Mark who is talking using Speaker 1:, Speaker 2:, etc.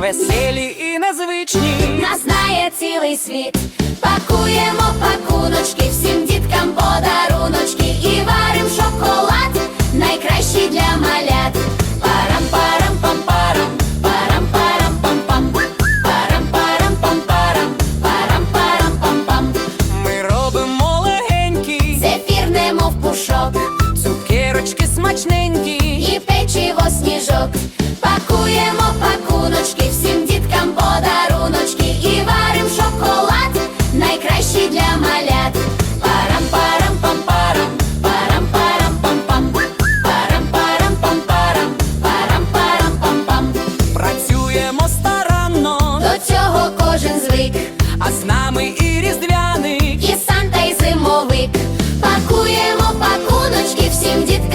Speaker 1: веселі і незвичні.
Speaker 2: Нас знає цілий світ. Пакуємо пакуночки, всім діткам подаруночки і варим шоколад, найкращий для малят. Парам парам пам парам, парам парам пам пам, парам парам пам парам, парам парам пам пам.
Speaker 1: Ми робимо легенькі,
Speaker 2: Зефір немов пушок,
Speaker 1: цукерочки смачненькі.
Speaker 2: Пакуємо пакуночки, всім діткам